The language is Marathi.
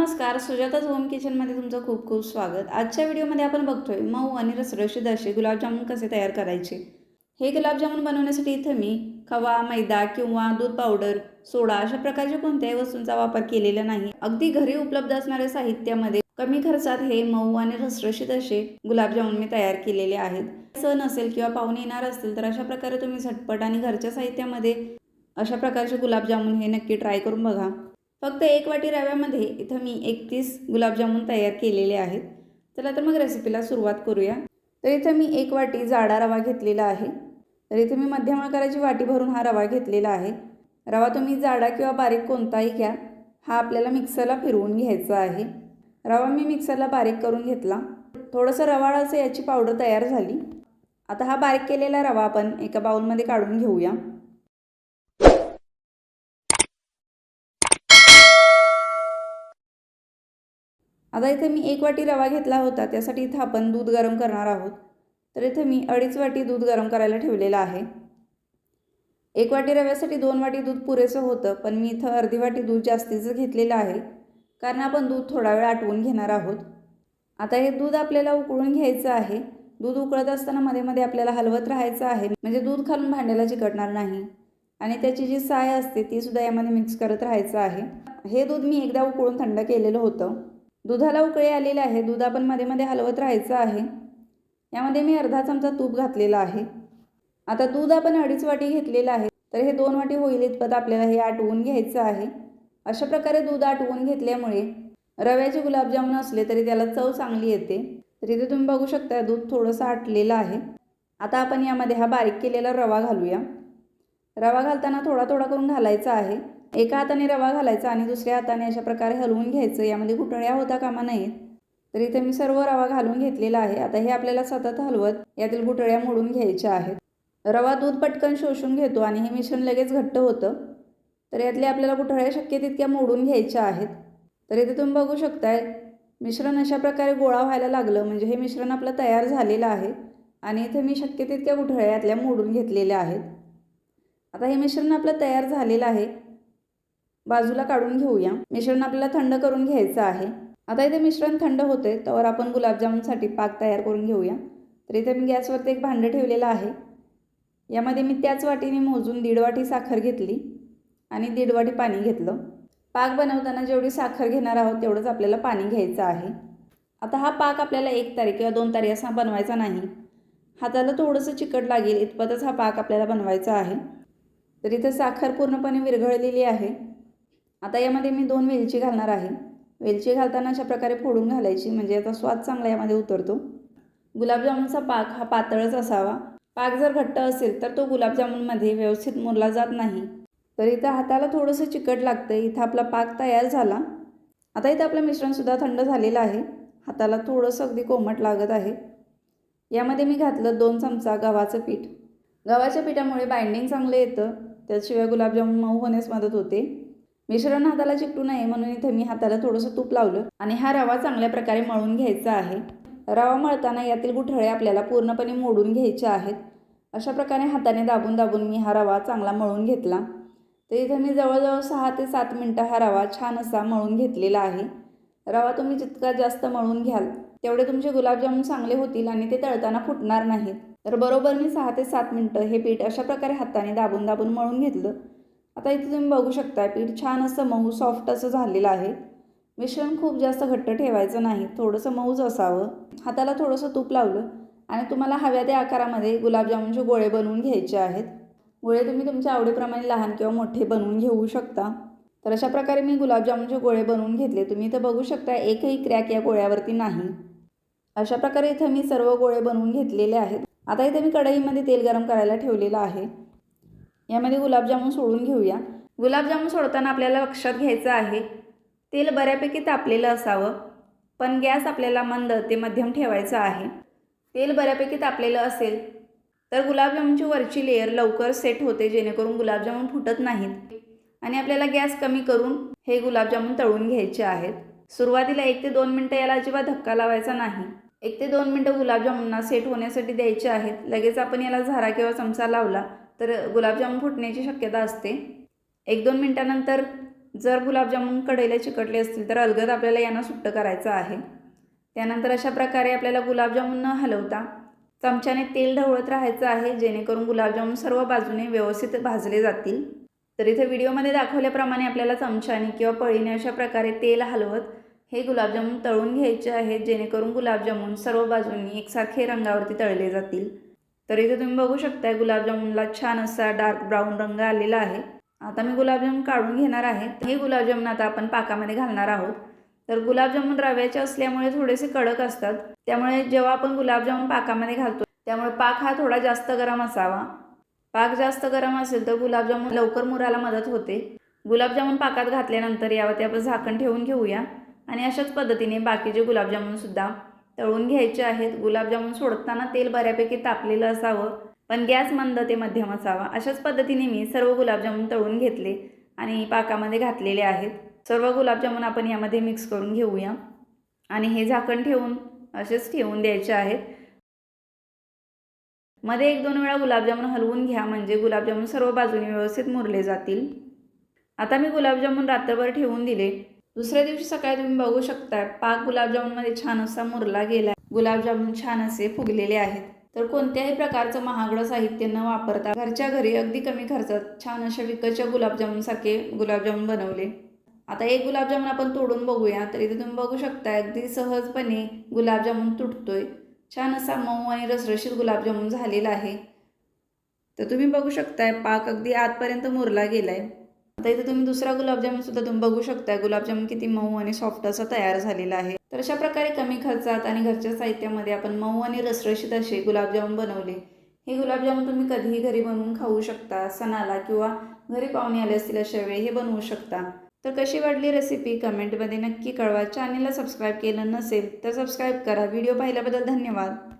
नमस्कार सुजाताच होम किचनमध्ये तुमचं खूप खूप स्वागत. आजच्या व्हिडिओमध्ये आपण बघतोय मऊ आणि रसरशीत असे गुलाबजामुन कसे तयार करायचे? हे गुलाबजामुन बनवण्यासाठी इथं मी खवा मैदा किंवा दूध पावडर सोडा अशा प्रकारच्या कोणत्याही वस्तूंचा वापर केलेला नाही. अगदी घरी उपलब्ध असणाऱ्या साहित्यामध्ये कमी खर्चात हे मऊ आणि रसरशीत असे गुलाबजामुन मी तयार केलेले आहेत. सण असेल किंवा पाहुणे येणार असतील तर अशा प्रकारे तुम्ही झटपट आणि घरच्या साहित्यामध्ये अशा प्रकारचे गुलाबजामुन हे नक्की ट्राय करून बघा. फक्त एक वाटी रव्यामध्ये इथं मी एकतीस गुलाबजामुन तयार केलेले आहेत. चला तर मग रेसिपीला सुरुवात करूया. तर इथं मी एक वाटी जाडा रवा घेतलेला आहे. तर इथे मी मध्यम आकाराची वाटी भरून हा रवा घेतलेला आहे. रवा तुम्ही जाडा किंवा बारीक कोणताही घ्या. हा आपल्याला मिक्सरला फिरवून घ्यायचा आहे. रवा मी मिक्सरला बारीक करून घेतला. थोडंसं रवाळ असं याची पावडर तयार झाली. आता हा बारीक केलेला रवा आपण एका बाऊलमध्ये काढून घेऊया. आता इथे मी एक वाटी रवा घेतला होता त्यासाठी इथं आपण दूध गरम करणार आहोत. तर इथे मी अडीच वाटी दूध गरम करायला ठेवलेलं आहे. एक वाटी रव्यासाठी दोन वाटी दूध पुरेसं होतं पण मी इथं अर्धी वाटी दूध जास्तीचं घेतलेलं आहे कारण आपण दूध थोडा वेळ आटवून घेणार आहोत. आता हे दूध आपल्याला उकळून घ्यायचं आहे. दूध उकळत असताना मध्ये मध्ये आपल्याला हलवत राहायचं आहे म्हणजे दूध खालून भांड्याला चिकटणार नाही. आणि त्याची जी साय असते ती सुद्धा यामध्ये मिक्स करत राहायचं आहे. हे दूध मी एकदा उकळून थंड केलेलं होतं. दुधाला उकळी आलेले आहे. दूध आपण मध्ये मध्ये हलवत राहायचं आहे. यामध्ये मी अर्धा चमचा तूप घातलेला आहे. आता दूध आपण अडीच वाटी घेतलेलं आहे. तर हे दोन वाटी होईल इतपत आपल्याला हे आटवून घ्यायचं आहे. अशा प्रकारे दूध आटवून घेतल्यामुळे रव्याचे गुलाबजामुन असले तरी त्याला चव चांगली येते. तर इथे तुम्ही बघू शकता दूध थोडंसं आटलेलं आहे. आता आपण यामध्ये हा बारीक केलेला रवा घालूया. रवा घालताना थोडा थोडा करून घालायचा आहे. एका हाताने रवा घालायचा आणि दुसऱ्या हाताने अशा प्रकारे हलवून घ्यायचं. यामध्ये गुठळ्या होता कामा नाहीत तर इथे मी सर्व रवा घालून घेतलेला आहे. आता हे आपल्याला सतत हलवत यातील गुठळ्या मोडून घ्यायच्या आहेत. रवा दूध पटकन शोषून घेतो आणि हे मिश्रण लगेच घट्ट होतं. तर यातले आपल्याला गुठळ्या शक्य तितक्या मोडून घ्यायच्या आहेत. तर इथे तुम्ही बघू शकताय मिश्रण अशा प्रकारे गोळा व्हायला लागलं. म्हणजे हे मिश्रण आपलं तयार झालेलं आहे आणि इथे मी शक्य तितक्या गुठळ्या यातल्या मोडून घेतलेल्या आहेत. आता हे मिश्रण आपलं तयार झालेलं आहे. बाजूला काढून घेऊया. मिश्रण आपल्याला थंड करून घ्यायचं आहे. आता इथे मिश्रण थंड होते तर आपण गुलाबजामुनसाठी पाक तयार करून घेऊया. तर इथे मी गॅसवरती एक भांडं ठेवलेलं आहे. यामध्ये मी त्याच वाटीने मोजून दीड वाटी साखर घेतली आणि दीड वाटी पाणी घेतलं. पाक बनवताना जेवढी साखर घेणार आहोत तेवढंच आपल्याला पाणी घ्यायचं आहे. आता हा पाक आपल्याला एक तारीख किंवा दोन तारीख असा बनवायचा नाही. हाताला थोडंसं चिकट लागेल इतपतच हा पाक आपल्याला बनवायचा आहे. तर इथे साखर पूर्णपणे विरघळलेली आहे. आता यामध्ये मी दोन वेलची घालणार आहे. वेलची घालताना अशा प्रकारे फोडून घालायची म्हणजे याचा स्वाद चांगला यामध्ये उतरतो. गुलाबजामुनचा पाक हा पातळच असावा. पाक जर घट्ट असेल तर तो गुलाबजामुनमध्ये व्यवस्थित मुरला जात नाही. तर इथं हाताला थोडंसं चिकट लागतं इथं आपला पाक तयार झाला. आता इथं आपलं मिश्रणसुद्धा थंड झालेलं आहे. हाताला थोडंसं अगदी कोमट लागत आहे. यामध्ये मी घातलं दोन चमचा गव्हाचं पीठ. गव्हाच्या पिठामुळे बाइंडिंग चांगलं येतं. त्याशिवाय गुलाबजामुन मऊ होण्यास मदत होते. मिश्रण हाताला चिकटू नये म्हणून इथं मी हाताला थोडंसं तूप लावलं आणि हा रवा चांगल्या प्रकारे मळून घ्यायचा आहे. रवा मळताना यातील गुठळे आपल्याला पूर्णपणे मोडून घ्यायचे आहेत. अशा प्रकारे हाताने दाबून दाबून मी हा रवा चांगला मळून घेतला. तर इथं मी जवळजवळ सहा ते सात मिनटं हा रवा छान असा मळून घेतलेला आहे. रवा तुम्ही जितका जास्त मळून घ्याल तेवढे तुमचे गुलाबजामुन चांगले होतील आणि ते तळताना फुटणार नाहीत. तर बरोबर मी सहा ते सात मिनटं हे पीठ अशा प्रकारे हाताने दाबून दाबून मळून घेतलं. आता इथे तुम्ही बघू शकता पीठ छान असं मऊ सॉफ्ट असं झालेलं आहे. मिश्रण खूप जास्त घट्ट ठेवायचं नाही थोडंसं मऊच असावं. हाताला थोडंसं तूप लावलं आणि तुम्हाला हव्या त्या आकारामध्ये गुलाबजामुनचे गोळे बनवून घ्यायचे आहेत. गोळे तुम्ही तुमच्या आवडीप्रमाणे लहान किंवा मोठे बनवून घेऊ शकता. तर अशा प्रकारे मी गुलाबजामुनचे गोळे बनवून घेतले. तुम्ही इथं बघू शकता एकही क्रॅक या गोळ्यावरती नाही. अशा प्रकारे इथं मी सर्व गोळे बनवून घेतलेले आहेत. आता इथे मी कढईमध्ये तेल गरम करायला ठेवलेलं आहे. यामध्ये गुलाबजामुन सोडून घेऊया. गुलाबजामुन सोडताना आपल्याला लक्षात घ्यायचं आहे तेल बऱ्यापैकी तापलेलं असावं पण गॅस आपल्याला मंद ते मध्यम ठेवायचं आहे. तेल बऱ्यापैकी तापलेलं असेल तर गुलाबजामुनची वरची लेअर लवकर सेट होते जेणेकरून गुलाबजामून फुटत नाहीत. आणि आपल्याला गॅस कमी करून हे गुलाबजामुन तळून घ्यायचे आहेत. सुरुवातीला एक ते दोन मिनटं याला अजिबात धक्का लावायचा नाही. एक ते दोन मिनटं गुलाबजामुनना सेट होण्यासाठी द्यायचे आहेत. लगेच आपण याला झारा किंवा चमचा लावला तर गुलाबजामुन फुटण्याची शक्यता असते. एक दोन मिनटानंतर जर गुलाबजामुन कढईला चिकटले असतील तर अलगद आपल्याला यांना सुट्ट करायचं आहे. त्यानंतर अशा प्रकारे आपल्याला गुलाबजामुन न हलवता चमच्याने तेल ढवळत राहायचं आहे जेणेकरून गुलाबजामुन सर्व बाजूने व्यवस्थित भाजले जातील. तर इथे व्हिडिओमध्ये दाखवल्याप्रमाणे आपल्याला चमच्याने किंवा पळीने अशा प्रकारे तेल हलवत हे गुलाबजामुन तळून घ्यायचे आहेत जेणेकरून गुलाबजामुन सर्व बाजूंनी एकसारखे रंगावरती तळले जातील. तर इथे तुम्ही बघू शकता गुलाबजामुनला छान असा डार्क ब्राऊन रंग आलेला आहे. आता मी गुलाबजामुन काढून घेणार आहे. हे गुलाबजामुन आता आपण पाकामध्ये घालणार आहोत. तर गुलाबजामुन रव्याचे असल्यामुळे थोडेसे कडक असतात. त्यामुळे जेव्हा आपण गुलाबजामुन पाकामध्ये घालतो त्यामुळे पाक हा थोडा जास्त गरम असावा. पाक जास्त गरम असेल तर गुलाबजामुन लवकर मुराला मदत होते. गुलाबजामुन पाकात घातल्यानंतर यावरती आपण झाकण ठेवून घेऊया. आणि अशाच पद्धतीने बाकीचे गुलाबजामुनसुद्धा तळून घ्यायचे आहेत. गुलाबजामुन सोडताना तेल बऱ्यापैकी तापलेलं असावं पण गॅस मंद ते मध्यम असावा. अशाच पद्धतीने मी सर्व गुलाबजामुन तळून घेतले आणि पाकामध्ये घातलेले आहेत. सर्व गुलाबजामुन आपण यामध्ये मिक्स करून घेऊया. आणि हे झाकण ठेवून असेच ठेवून द्यायचे आहेत. मध्ये एक दोन वेळा गुलाबजामुन हलवून घ्या म्हणजे गुलाबजामुन सर्व बाजूने व्यवस्थित मुरले जातील. आता मी गुलाबजामुन रात्रभर ठेवून दिले. दुसऱ्या दिवशी सकाळी तुम्ही बघू शकता पाक गुलाबजामुनमध्ये छान असा मुरला गेला गुलाबजामुन छान असे फुगलेले आहेत. तर कोणत्याही प्रकारचं महागडं साहित्य न वापरता घरच्या घरी अगदी कमी खर्चात छान अशा विकतच्या गुलाबजामुनसारखे गुलाबजामुन बनवले. आता एक गुलाबजामुन आपण तोडून बघूया. तर इथे तुम्ही बघू शकता अगदी सहजपणे गुलाबजामुन तुटतोय. छान असा मऊ आणि रसरशीत गुलाबजामुन झालेला आहे. तर तुम्ही बघू शकताय पाक अगदी आतपर्यंत मुरला गेला आहे आता इथे तुम्ही दुसरा गुलाबजामुन सुद्धा तुम्ही बघू शकता गुलाबजामुन किती मऊ आणि सॉफ्ट असा तयार झालेला आहे. तर अशा प्रकारे कमी खर्चात आणि घरच्या साहित्यामध्ये आपण मऊ आणि रसरशीत असे गुलाबजामुन बनवले. हे गुलाबजामुन तुम्ही कधीही घरी बनवून खाऊ शकता. सणाला किंवा घरी पाहुणे आले असतील अशा वेळी हे बनवू शकता. तर कशी वाटली रेसिपी कमेंटमध्ये नक्की कळवा. चॅनेलला सबस्क्राईब केलं नसेल तर सबस्क्राईब करा. व्हिडिओ पाहिल्याबद्दल धन्यवाद.